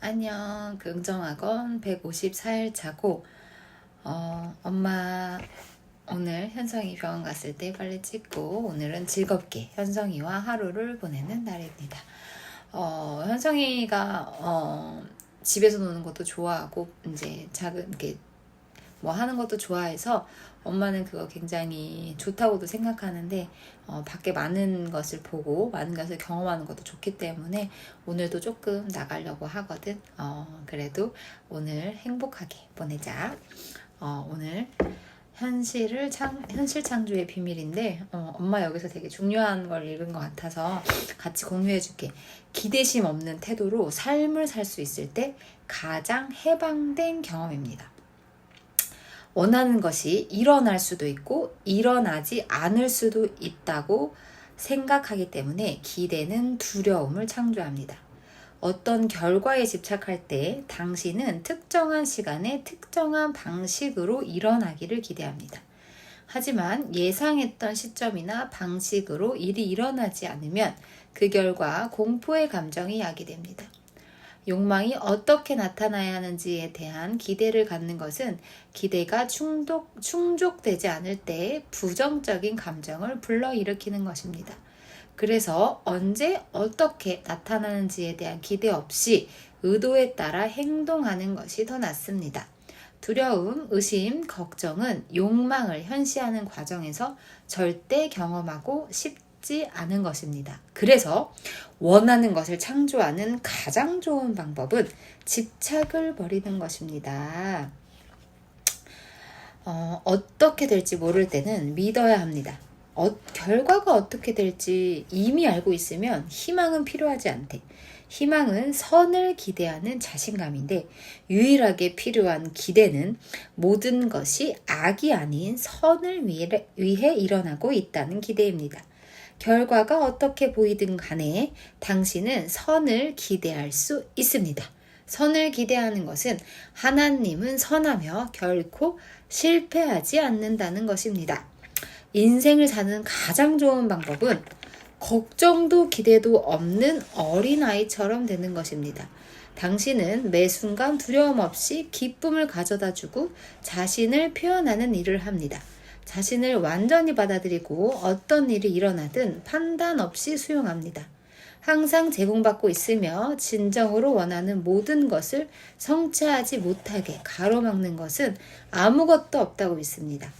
안녕. 긍정학원 154일 차고, 어, 엄마 오늘 현성이 병원 갔을 때 빨리 찍고, 오늘은 즐겁게 현성이와 하루를 보내는 날입니다. 어, 현성이가, 어, 집에서 노는 것도 좋아하고, 이제 작은, 이렇게 뭐 하는 것도 좋아해서 엄마는 그거 굉장히 좋다고도 생각하는데 어, 밖에 많은 것을 보고 많은 것을 경험하는 것도 좋기 때문에 오늘도 조금 나가려고 하거든. 어, 그래도 오늘 행복하게 보내자. 어, 오늘 현실을 창 현실 창조의 비밀인데 어, 엄마 여기서 되게 중요한 걸 읽은 것 같아서 같이 공유해 줄게. 기대심 없는 태도로 삶을 살 수 있을 때 가장 해방된 경험입니다. 원하는 것이 일어날 수도 있고 일어나지 않을 수도 있다고 생각하기 때문에 기대는 두려움을 창조합니다. 어떤 결과에 집착할 때 당신은 특정한 시간에 특정한 방식으로 일어나기를 기대합니다. 하지만 예상했던 시점이나 방식으로 일이 일어나지 않으면 그 결과 공포의 감정이 야기됩니다. 욕망이 어떻게 나타나야 하는지에 대한 기대를 갖는 것은 기대가 충족, 충족되지 않을 때 부정적인 감정을 불러일으키는 것입니다. 그래서 언제 어떻게 나타나는지에 대한 기대 없이 의도에 따라 행동하는 것이 더 낫습니다. 두려움, 의심, 걱정은 욕망을 현시하는 과정에서 절대 경험하고 쉽 지 않은 것입니다. 그래서 원하는 것을 창조하는 가장 좋은 방법은 집착을 버리는 것입니다. 어, 어떻게 될지 모를 때는 믿어야 합니다. 어, 결과가 어떻게 될지 이미 알고 있으면 희망은 필요하지 않대. 희망은 선을 기대하는 자신감인데 유일하게 필요한 기대는 모든 것이 악이 아닌 선을 위해, 위해 일어나고 있다는 기대입니다. 결과가 어떻게 보이든 간에 당신은 선을 기대할 수 있습니다. 선을 기대하는 것은 하나님은 선하며 결코 실패하지 않는다는 것입니다. 인생을 사는 가장 좋은 방법은 걱정도 기대도 없는 어린아이처럼 되는 것입니다. 당신은 매 순간 두려움 없이 기쁨을 가져다 주고 자신을 표현하는 일을 합니다. 자신을 완전히 받아들이고 어떤 일이 일어나든 판단 없이 수용합니다. 항상 제공받고 있으며 진정으로 원하는 모든 것을 성취하지 못하게 가로막는 것은 아무것도 없다고 믿습니다.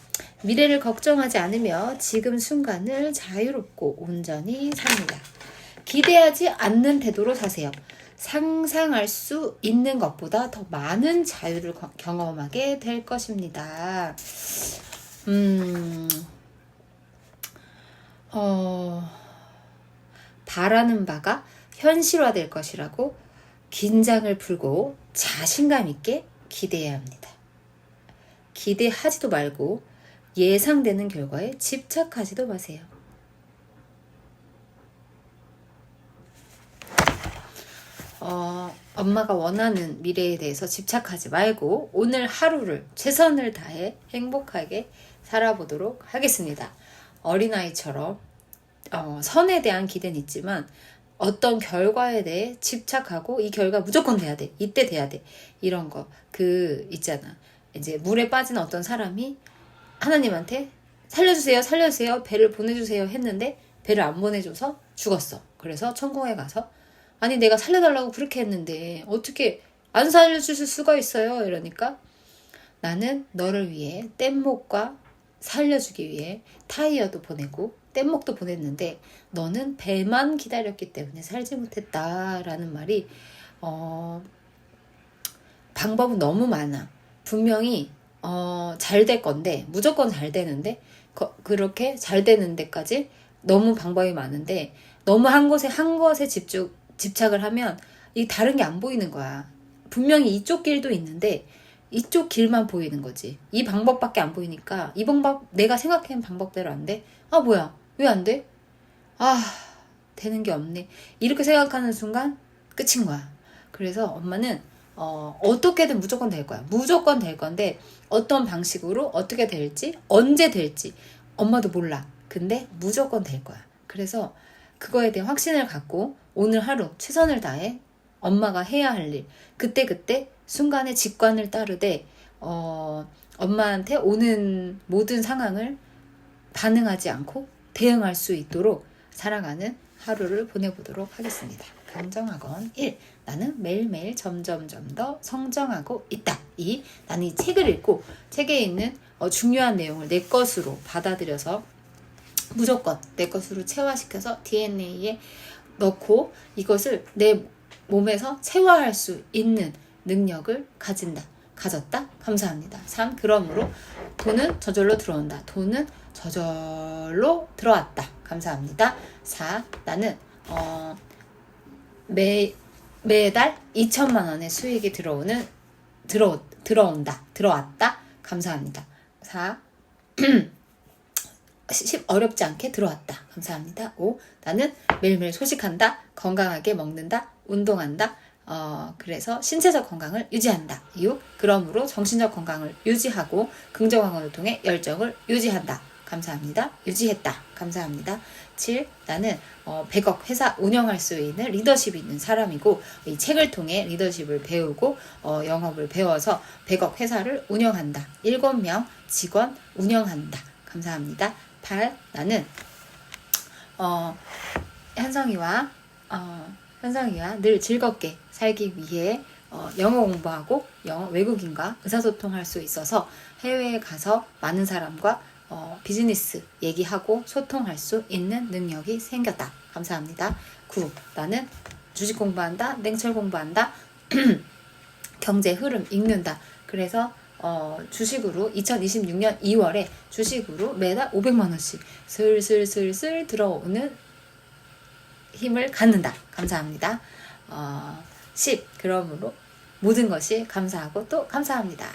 미래를 걱정하지 않으며 지금 순간을 자유롭고 온전히 삽니다. 기대하지 않는 태도로 사세요. 상상할 수 있는 것보다 더 많은 자유를 경험하게 될 것입니다. 음, 어, 바라는 바가 현실화될 것이라고 긴장을 풀고 자신감 있게 기대해야 합니다. 기대하지도 말고 예상되는 결과에 집착하지도 마세요. 어, 엄마가 원하는 미래에 대해서 집착하지 말고 오늘 하루를 최선을 다해 행복하게 살아보도록 하겠습니다. 어린아이처럼 어, 선에 대한 기대는 있지만 어떤 결과에 대해 집착하고 이 결과 무조건 돼야 돼. 이때 돼야 돼. 이런 거. 그 있잖아. 이제 물에 빠진 어떤 사람이 하나님한테 살려주세요, 살려주세요, 배를 보내주세요 했는데 배를 안 보내줘서 죽었어. 그래서 천국에 가서 아니 내가 살려달라고 그렇게 했는데 어떻게 안 살려주실 수가 있어요? 이러니까 나는 너를 위해 뗏목과 살려주기 위해 타이어도 보내고 뗏목도 보냈는데 너는 배만 기다렸기 때문에 살지 못했다라는 말이 어 방법은 너무 많아. 분명히 어, 잘 될 건데 무조건 잘 되는데 거, 그렇게 잘 되는 데까지 너무 방법이 많은데 너무 한 곳에 한 것에 집중 집착을 하면 이 다른 게 안 보이는 거야. 분명히 이쪽 길도 있는데 이쪽 길만 보이는 거지. 이 방법밖에 안 보이니까 이 방법 내가 생각한 방법대로 안 돼. 아 뭐야 왜 안 돼? 아 되는 게 없네. 이렇게 생각하는 순간 끝인 거야. 그래서 엄마는 어, 어떻게든 무조건 될 거야. 무조건 될 건데 어떤 방식으로 어떻게 될지 언제 될지 엄마도 몰라. 근데 무조건 될 거야. 그래서 그거에 대한 확신을 갖고 오늘 하루 최선을 다해 엄마가 해야 할 일, 그때그때 순간의 직관을 따르되, 어, 엄마한테 오는 모든 상황을 반응하지 않고 대응할 수 있도록 살아가는 하루를 보내보도록 하겠습니다. 감정학원 1. 나는 매일매일 점점점 더 성장하고 있다. 2. 나는 이 책을 읽고 책에 있는 어, 중요한 내용을 내 것으로 받아들여서 무조건 내 것으로 체화시켜서 DNA에 넣고 이것을 내 몸에서 체화할 수 있는 능력을 가진다. 가졌다. 감사합니다. 3. 그러므로 돈은 저절로 들어온다. 돈은 저절로 들어왔다. 감사합니다. 4. 나는 어, 매 매달 2천만 원의 수익이 들어오는 들어 들어온다. 들어왔다. 감사합니다. 4. 10 어렵지 않게 들어왔다. 감사합니다. 5. 나는 매일매일 소식한다. 건강하게 먹는다. 운동한다. 어, 그래서 신체적 건강을 유지한다. 6. 그러므로 정신적 건강을 유지하고 긍정학원을 통해 열정을 유지한다. 감사합니다. 유지했다. 감사합니다. 7. 나는 어, 100억 회사 운영할 수 있는 리더십이 있는 사람이고 이 책을 통해 리더십을 배우고 어, 영업을 배워서 100억 회사를 운영한다. 7명 직원 운영한다. 감사합니다. 8. 나는 어, 현성이와 어, 현성이와 늘 즐겁게 살기 위해 어, 영어 공부하고 영어 외국인과 의사소통할 수 있어서 해외에 가서 많은 사람과 어, 비즈니스 얘기하고 소통할 수 있는 능력이 생겼다. 감사합니다. 9. 나는 주식 공부한다. 냉철 공부한다. 경제 흐름 읽는다. 그래서 어, 주식으로 2026년 2월에 주식으로 매달 500만 원씩 슬슬슬슬 들어오는 힘을 갖는다. 감사합니다. 어, 10. 그러므로 모든 것이 감사하고 또 감사합니다.